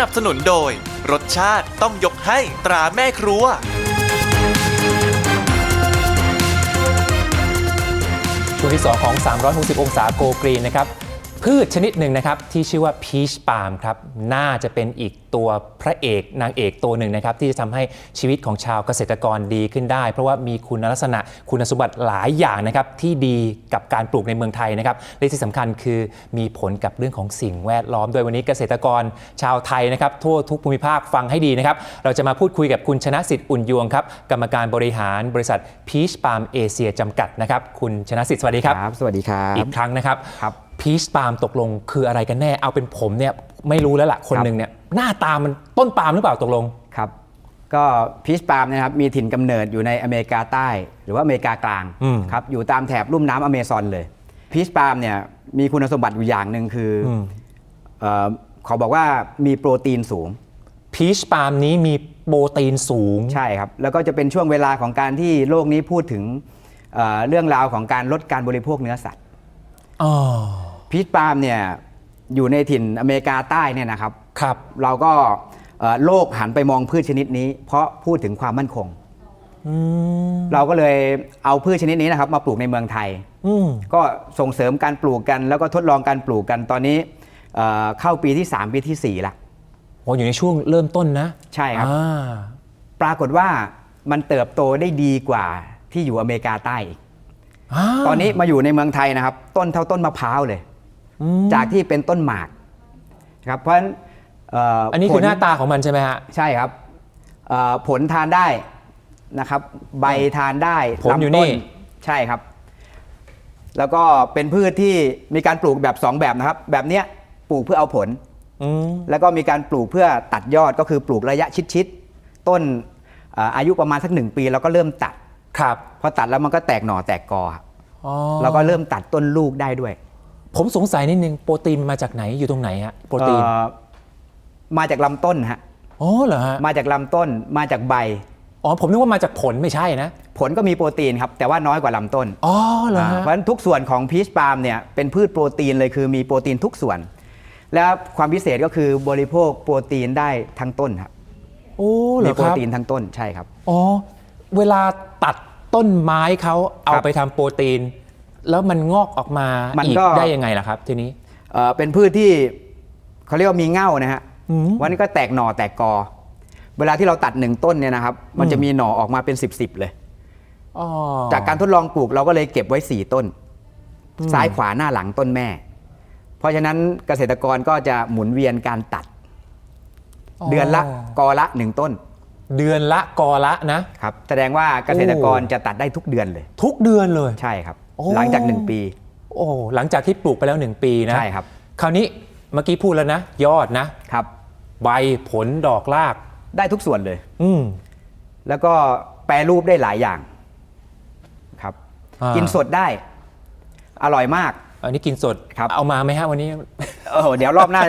นับสนุนโดย รสชาติต้องยกให้ตราแม่ครัว ช่วงที่ 2 ของ 360 องศาโกกรีนนะครับ พืชชนิดหนึ่งนะครับที่ชื่อว่าพีชปาล์มครับน่าจะเป็นอีกตัวพระเอกนางเอกตัวหนึ่งนะครับที่จะทำให้ชีวิตของชาวเกษตรกรดีขึ้นได้ เพราะว่ามีคุณลักษณะคุณสมบัติหลายอย่างนะครับที่ดีกับการปลูกในเมืองไทยนะครับและที่สำคัญคือมีผลกับเรื่องของสิ่งแวดล้อมโดยวันนี้เกษตรกรชาวไทยนะครับทั่วทุกภูมิภาคฟังให้ดีนะครับเราจะมาพูดคุยกับคุณชนะสิทธิ์อุ่นยวงครับกรรมการบริหารบริษัทพีชปาล์มเอเชียจำกัดนะครับคุณชนะสิทธิ์สวัสดีครับครับสวัสดีครับอีกครั้งนะครับครับ พีชปาล์มตกลงคืออะไรกันแน่ เอาเป็นผมเนี่ยไม่รู้แล้วล่ะคนครับหนึ่งเนี่ยหน้าตามันต้นปาล์มหรือเปล่าตกลงครับ ก็พีชปาล์มเนยนะครับมีถิ่นกำเนิดอยู่ในอเมริกาใต้ หรือว่าอเมริกากลางอืมครับอยู่ตามแถบลุ่มน้ำอเมซอนเลยพีชปาล์มเนี่ยมีคุณสมบัติอยู่อย่างหนึ่งคืออมเอ่อเขาบอกว่ามีโปรตีนสูงพีชปาล์มนี้มีโปรตีนสูงใช่ครับ แล้วก็จะเป็นช่วงเวลาของการที่โลกนี้พูดถึงเอ่อเรื่องราวของการลดการบริโภคเนื้อสัตว์อ๋อ พีชปาล์มเนี่ยอยู่ในถิ่นอเมริกาใต้เนี่ยนะครับ ครับ เราก็เอ่อโลกหันไปมองพืชชนิดนี้ เพราะพูดถึงความมั่นคง อืมเราก็เลยเอาพืชชนิดนี้นะครับ มาปลูกในเมืองไทย อืมก็ส่งเสริมการปลูกกัน แล้วก็ทดลองการปลูกกันตอนนี้เอ่อเข้าปีที่ 3 ปีทีสี่4ละโอ้อยู่ในช่วงเริ่มต้นนะใช่ครับ อ่าปรากฏว่ามันเติบโตได้ดีกว่าที่อยู่อเมริกาใต้อีกาตอนนี้มาอยู่ในเมืองไทยนะครับ ต้นเท่าต้นมะพร้าวเลย อืมจากที่เป็นต้นหมากครับเพราะฉะนั้นเอันนี้คือผลหน้าตาของมันใช่ไหมฮะ ใช่ครับเอ่อผลทานได้นะครับ ใบทานได้ผลอยู่ลำนี่ ใช่ครับ แล้วก็เป็นพืชที่มีการปลูกแบบ2แบบนะครับ แบบเนี้ยปลูกเพื่อเอาผล อืม แล้วก็มีการปลูกเพื่อตัดยอดก็คือปลูกระยะชิดๆต้นเอ่ออายุประมาณสักหนึ่งปีเราก็เริ่มตัด ครับ พอตัดแล้วมันก็แตกหน่อแตกกอครับอ๋อเราก็เริ่มตัดต้นลูกได้ด้วย ผมสงสัยนิดนึงโปรตีนมาจากไหนอยู่ตรงไหนฮะโปรตีนเอ่อมาจากลำต้นฮะอ๋อเหรอฮะมาจากลำต้นมาจากใบ อ๋อผมนึกว่ามาจากผลไม่ใช่นะผลก็มีโปรตีนครับแต่ว่าน้อยกว่าลำต้นอ๋อเหรออ่าฮะเพราะฉะนั้นทุกส่วนของพีชปาล์มเนี่ยเป็นพืชโปรตีนเลยคือมีโปรตีนทุกส่วน แล้วความพิเศษก็คือบริโภคโปรตีนได้ทั้งต้นครับโอ้เหรมีอโปครรับตีนทั้งต้นใช่ครับ อ๋อเวลาตัดต้นไม้เขาเอาครับไปทำโปรตีน แล้วมันงอกออกมามันอีกก็ ได้ยังไงล่ะครับ ทีนี้ เอ่อเป็นพืชที่เขาเรียกว่ามีเง่านะฮะอืม วันนี้ก็แตกหน่อแตกกอ เวลาที่เราตัดหนึ่งต้นเนี่ยนะครับ มันจะมีหน่อออกมาเป็น 10บสเลย อ๋อจากการทดลองปลูกเราก็เลยเก็บไว้ 4 ต้นอืมซ้ายขวาหน้าหลังต้นแม่ เพราะฉะนั้นเกษตรกรก็จะหมุนเวียนการตัดเดือนละกอละหนึ่งต้นเดือนละกอละนะ ครับแสดงว่าเกษตรกรโอ้จะตัดได้ทุกเดือนเลย ทุกเดือนเลย ใช่ครับโอ้ หลังจาก 1 ปี โอ้หลังจากที่ปลูกไปแล้ว 1 ปีนะใช่ครับ คราวนี้เมื่อกี้พูดแล้วนะ ยอดนะครับ ใบผลดอกราก ได้ทุกส่วนเลย อืมแล้วก็แปรรูปได้หลายอย่าง ครับ อ่ากิกินสดได้ อร่อยมาก อันนี้กินสดครับ เอามาไหมฮะวันนี้เออเดี๋ยวรอบหน้า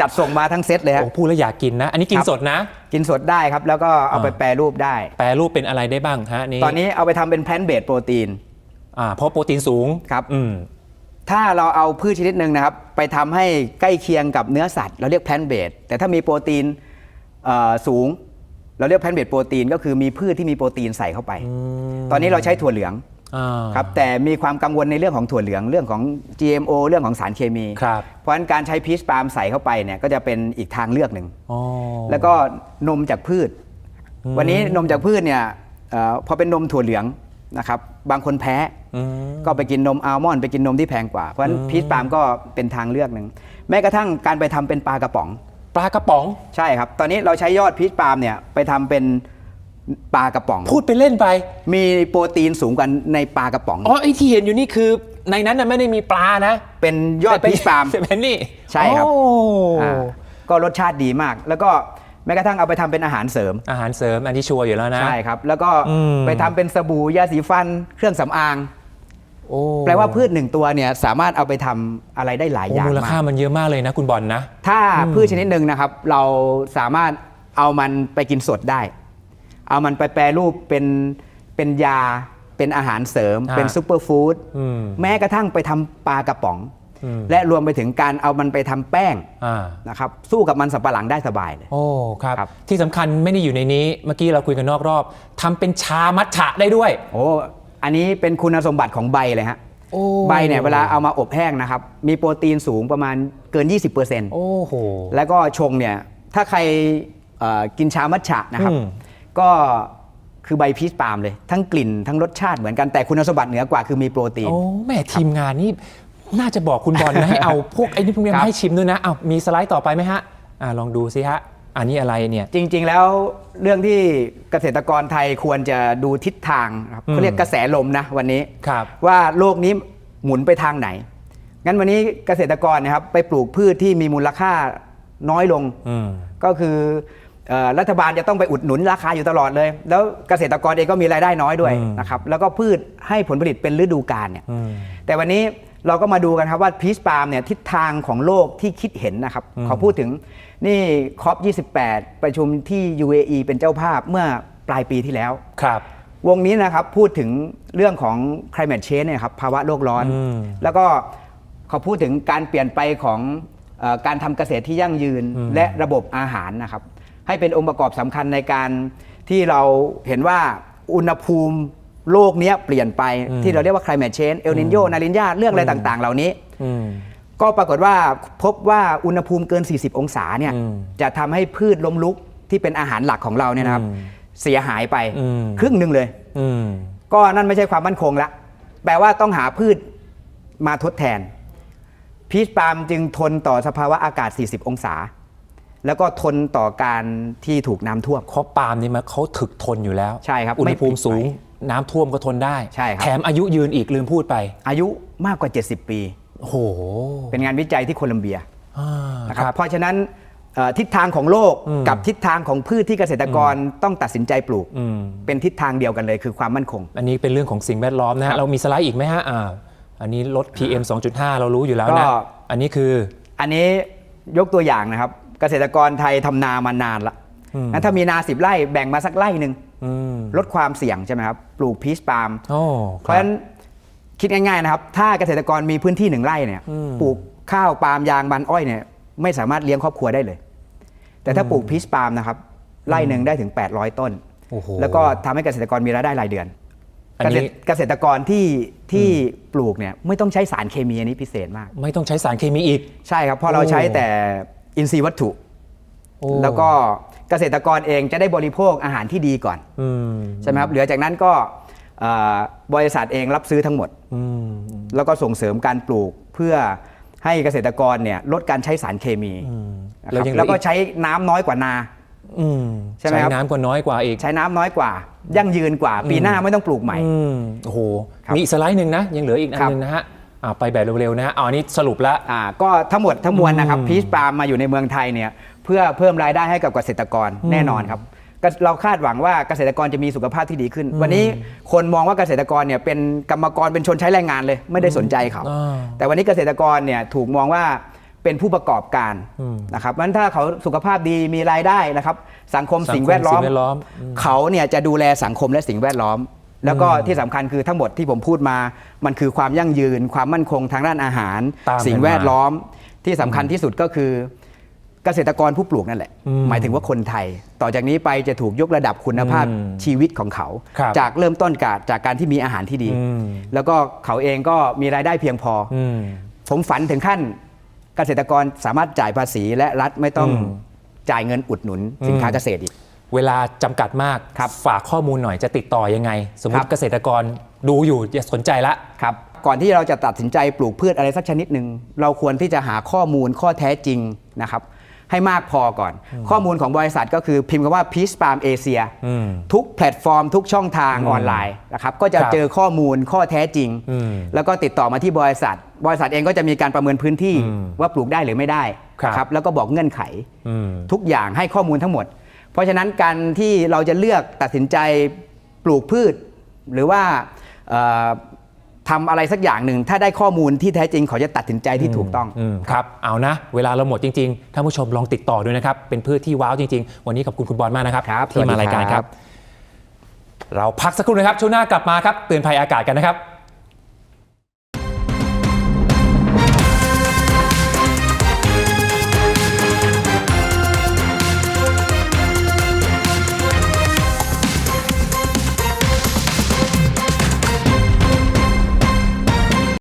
จัดส่งมาทั้งเซตเลยฮะ โอ้พูดแล้วอยากกินนะ อันนี้กินครับ สดนะ กินสดได้ครับ แล้วก็เอาไปอ่า แปรรูปได้ แปรรูปเป็นอะไรได้บ้างฮะนี่ตอนนี้เอาไปทำเป็นแพลนเบสโปรตีน อ่าเพราะโปรตีนสูงครับอืม ถ้าเราเอาพืชชนิดหนึ่งนะครับ ไปทำให้ใกล้เคียงกับเนื้อสัตว์ เราเรียกแพลนเบสแต่ถ้ามีโปรตีนเอ่อสูง เราเรียกแพลนเบสโปรตีนก็คือมีพืชที่มีโปรตีนใส่เข้าไปตอนนี้เราใช้ถั่วเหลืองอ่า ครับแต่มีความกังวลในเรื่องของถั่วเหลืองเรื่องของ GMO เรื่องของสารเคมี ครับ เพราะฉะนั้นการใช้พีชปาล์มใส่เข้าไปเนี่ยก็จะเป็นอีกทางเลือกหนึ่ง อ๋อ แล้วก็นมจากพืช วันนี้นมจากพืชเนี่ยเออพอเป็นนมถั่วเหลืองนะครับ บางคนแพ้อืม ก็ไปกินนมอัลมอนด์ไปกินนมที่แพงกว่า เพราะฉะนั้นอืมพีชปาล์มก็เป็นทางเลือกหนึ่งแม้กระทั่งการไปทำเป็นปลากระป๋อง ปลากระป๋องใช่ครับ ตอนนี้เราใช้ยอดพีชปาล์มเนี่ยไปทำเป็นปลากระป๋อง พูดไปเล่นไป มีโปรตีนสูงกว่าในปลากระป๋องอ๋อไอที่เห็นอยู่นี่คือ ในนั้นน่ะไม่ได้มีปลานะ เป็นยอดแต่เป็นพีชปาล์มเป็นนี่ใช่ครับโอ้อ่าก็รสชาติดีมาก แล้วก็แม้กระทั่งเอาไปทำเป็นอาหารเสริม อาหารเสริมอันที่ชัวร์อยู่แล้วนะใช่ครับ แล้วก็อืมไปทำเป็นสบู่ยาสีฟันเครื่องสำอางโอ้ แปลว่าพืชหนึ่งตัวเนี่ยสามารถเอาไปทำอะไรได้หลายโอ้อย่างมูลค่ามากมันเยอะมากเลยนะคุณบอลนะ ถ้าพืชชนิดหนึ่งนะครับ เราสามารถเอามันไปกินสดได้ เอามันไปแปรรูปเป็นเป็นยาเป็นอาหารเสริมอ่าเป็นซูเปอร์ฟู้ดอืมแม้กระทั่งไปทำปลากระป๋อง และรวมไปถึงการเอามันไปทำแป้งอ่านะครับสู้กับมันสับปะหลังได้สบายเลยโอ้ครับครับที่สำคัญไม่ได้อยู่ในนี้เมื่อกี้เราคุยกันนอกรอบทำเป็นชามัทฉะได้ด้วย โอ้ อันนี้เป็นคุณสมบัติของใบเลยฮะโอ้ใบเนี่ยเวลาเอามาอบแห้งนะครับ มีโปรตีนสูงประมาณเกิน 20%โอ้โห แล้วก็ชงเนี่ยถ้าใครเอ่อกินชามัทฉะนะครับ อืม ก็คือใบพีชปาล์มเลย ทั้งกลิ่นทั้งรสชาติเหมือนกันแต่คุณสมบัติเหนือกว่าคือมีโปรตีน โอ้แม่ทีมงานนี่น่าจะบอกคุณบอลนะ ให้เอาพวกไอ้นี่พวกนี้ครับ มาให้ชิมด้วยนะเอามีสไลด์ต่อไปไหมฮะอ่าลองดูสิฮะ อันนี้อะไรเนี่ย จริง ๆ แล้วเรื่องที่เกษตรกรไทยควรจะดูทิศทางครับอืมเขาเรียกกระแสลมนะวันนี้ครับ ว่าโลกนี้หมุนไปทางไหน งั้นวันนี้เกษตรกรนะครับไปปลูกพืชที่มีมูลค่าน้อยลงอืมก็คือเอ่อรัฐบาลจะต้องไปอุดหนุนราคาอยู่ตลอดเลย แล้วเกษตรกรเองก็มีรายได้น้อยด้วยอืมนะครับแล้วก็พืชให้ผลผลิตเป็นฤดูกาลเนี่ยอืมแต่วันนี้ เราก็มาดูกันครับว่าพีชปาล์มเนี่ยทิศทางของโลกที่คิดเห็นนะครับอืมขอพูดถึงนี่คอป28 ประชุมที่ UAE เป็นเจ้าภาพเมื่อปลายปีที่แล้วครับ วงนี้นะครับพูดถึงเรื่องของ climate change เนี่ยครับภาวะโลกร้อนอืมแล้วก็เขาพูดถึงการเปลี่ยนไปของเออการทำเกษตรที่ยั่งยืนอืมและระบบอาหารนะครับ ให้เป็นองค์ประกอบสำคัญในการที่เราเห็นว่าอุณหภูมิ โลกเนี้ยเปลี่ยนไปที่เราเรียกว่า climate change เอลนิโยนาลินยาเรื่องอะไรต่างๆ เหล่านี้อืมก็ปรากฏว่าพบว่าอุณหภูมิเกิน 40 องศาเนี่ยอืมจะทำให้พืชล้มลุกที่เป็นอาหารหลักของเราเนี่ยนะครับอืมเสียหายไปอืมครึ่งหนึ่งเลยอืมก็นั่นไม่ใช่ความมั่นคงละแปลว่าต้องหาพืชมาทดแทน พีชปาล์มจึงทนต่อสภาวะอากาศ 40 องศา แล้วก็ทนต่อการที่ถูกน้ำท่วมเพราะปาล์มนี่มันเขาถึกทนอยู่แล้ว ใช่ครับอุณหภูมิไม่สูงไป น้ำท่วมก็ทนได้ ใช่ครับ แถมอายุยืนอีกลืมพูดไป อายุมากกว่า 70 ปี โอ้โหเป็นงานวิจัยที่โคลัมเบียอ่านะครับ เพราะฉะนั้นเอ่อทิศทางของโลกอืม กับทิศทางของพืชที่เกษตรกรต้องตัดสินใจปลูก อืม เป็นทิศทางเดียวกันเลยคือความมั่นคง อันนี้เป็นเรื่องของสิ่งแวดล้อมนะครัฮะบเรามีสไลด์อีกไหมฮะอ่าอันนี้ลด PM 2.5 เรารู้อยู่แล้วนะก็ อันนี้คือ อันนี้ยกตัวอย่างนะครับ เกษตรกรไทยทำนามานานละอืมงั้นถ้ามีนาสิบไร่แบ่งมาสักไร่หนึ่งอืม ลดความเสี่ยงใช่ไหมครับปลูกพีชปาล์มโอ้เพราะฉะนั้นคิดง่ายๆนะครับ ถ้าเกษตรกรมีพื้นที่หนึ่งไร่เนี่ยอืมปลูกข้าวปาล์มยางมันอ้อยเนี่ยไม่สามารถเลี้ยงครอบครัวได้เลย แต่ถ้าปลูกพีชปาล์มนะครับไร่หนึ่งได้ถึง 800 ต้นโอ้โหแล้วก็ทำให้เกษตรกรมีรายได้รายเดือนอันนี้เกษตรกรที่ที่ปลูกเนี่ยไม่ต้องใช้สารเคมีอันนี้พิเศษมาก ไม่ต้องใช้สารเคมีอีก ใช่ครับเพราะเราใช้แต่อินทรีย์วัตถุโอ้แล้วก็ เกษตรกรเองจะได้บริโภคอาหารที่ดีก่อนอืมใช่ไหมครับเหลือจากนั้นก็เอ่อบริษัทเองรับซื้อทั้งหมดอืมแล้วก็ส่งเสริมการปลูกเพื่อให้เกษตรกรเนี่ยลดการใช้สารเคมีอืมนะคแล้วรับยังเหลืแล้วอก็อีกใช้น้ำน้อยกว่านาอืมใช่ไหมครับน้ำก็น้อยกว่าอีก ใช้น้ำน้อยกว่า ยั่งยืนกว่า ปีหน้าไม่ต้องปลูกใหม่อืมโอ้โหครับมีอีกสไลด์หนึ่งนะยังเหลืออีกอันครับหนึงนะฮะ อ่าไปแบบเร็วๆนะฮะอ๋ออันนี้สรุปแล้ว อ่าก็ทั้งหมดทั้งมวลนะครับอืมพีชปาล์มมาอยู่ในเมืองไทยเนี่ยเพื่อเพิ่มรายได้ให้กับเกษตรกรอืมแน่นอนครับก็เราคาดหวังว่าเกษตรกรจะมีสุขภาพที่ดีขึ้น วันนี้คนมองว่าเกษตรกรเนี่ยเป็นกรรมกรเป็นชนใช้แรงงานเลย ไม่ได้สนใจเขาอ่า แต่วันนี้เกษตรกรเนี่ยถูกมองว่าเป็นผู้ประกอบการอืมนะครับเพราะฉะนั้นถ้าเขาสุขภาพดีมีรายได้นะครับ สังคมสังคมสิ่งแวดล้อมสิ่งแวดล้อมอืมเขาเนี่ยจะดูแลสังคมและสิ่งแวดล้อม แล้วก็อืมที่สำคัญคือทั้งหมดที่ผมพูดมา มันคือความยั่งยืน ความมั่นคงทางด้านอาหารตามกันสิ่งแวดล้อมที่สำคัญที่สุดก็คือเกษตรกรผู้ปลูกนั่นแหละอืมหมายถึงว่าคนไทย ต่อจากนี้ไปจะถูกยกระดับคุณภาพอืมชีวิตของเขาครับจากเริ่มต้นกาจากการที่มีอาหารที่ดีอืมแล้วก็เขาเองก็มีรายได้เพียงพอออืมผมฝันถึงขั้นเกษตรกรสามารถจ่ายภาษีและรัฐไม่ต้องอืมจ่ายเงินอุดหนุนสินค้าอืมเกษตรอีก เวลาจำกัดมากครับฝากข้อมูลหน่อยจะติดต่อยังไง สมมครัติบเกษตรกรดูอยู่จะสนใจละครับก่อนที่เราจะตัดสินใจปลูกพืชอะไรสักชนิดหนึ่งเราควรที่จะหาข้อมูลข้อแท้จริงนะครับให้มากพอก่อน ข้อมูลของบริษัทก็คือพิมพ์คำว่า Peach Palm Asia อืมทุกแพลตฟอร์ม ทุกช่องทางออนไลน์นะครับก็จะครับเจอข้อมูลข้อแท้จริงอืมแล้วก็ติดต่อมาที่บริษัท บริษัทเองก็จะมีการประเมินพื้นที่อืมว่าปลูกได้หรือไม่ได้ครับนะครับแล้วก็บอกเงื่อนไขอืมทุกอย่างให้ข้อมูลทั้งหมด เพราะฉะนั้นการที่เราจะเลือกตัดสินใจปลูกพืช หรือว่าเอ่อทำอะไรสักอย่างหนึ่ง ถ้าได้ข้อมูลที่แท้จริงเขาจะตัดสินใจที่ถูกต้องมครับเอานะ เวลาเราหมดจริงๆท่านผู้ชมลองติดต่อด้วยนะครับ เป็นพืชที่ว้าวจริง ๆ วันนี้ขอบคุณคุณบอลมากนะครับครับที่สวัสดีมารายการคครัรับบเราพักสักครู่นะครับช่วงหน้ากลับมาครับเตือนภัยอากาศกันนะครับ